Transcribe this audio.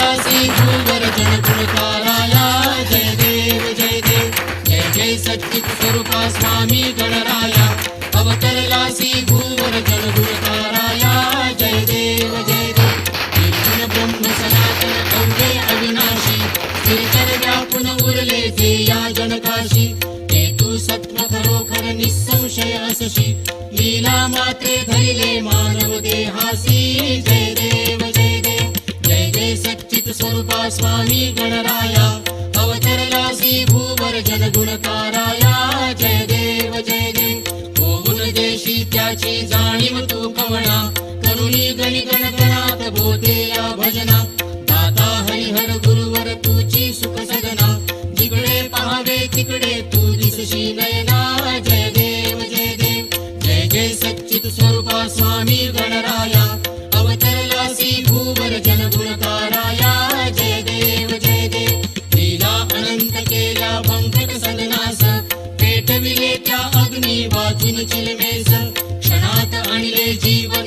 तुलसी गोवर्धन पुरकाराया जय देव जय देव। जय जय सच्चित स्वरूपा स्वामी गणराया। अवतरलासी गोवर्धन गुरुकाराया जय देव जय देव। निर्गुण ब्रह्म सनातन अव्यय अविनाशी। स्थिरतर व्यापून उरले ते या जनकाशी। ते तू सत्व खरोखर निःसंशय असशी। लीला माते धरिले मानव देहासी जय देव। स्वरूपा स्वामी गणराया अवतरलासी भूवर जनगुणकाराया जय देव जय देव होऊन देशी त्याची जाणीव तू कवणा करुणी गणी गणगणात बोधे या भजना। दाता हरिहर गुरुवर तुची सुख सदना जिकडे पहावे तिकडे तू दिसशी नयना। चिलमेस क्षणात आणले जीवन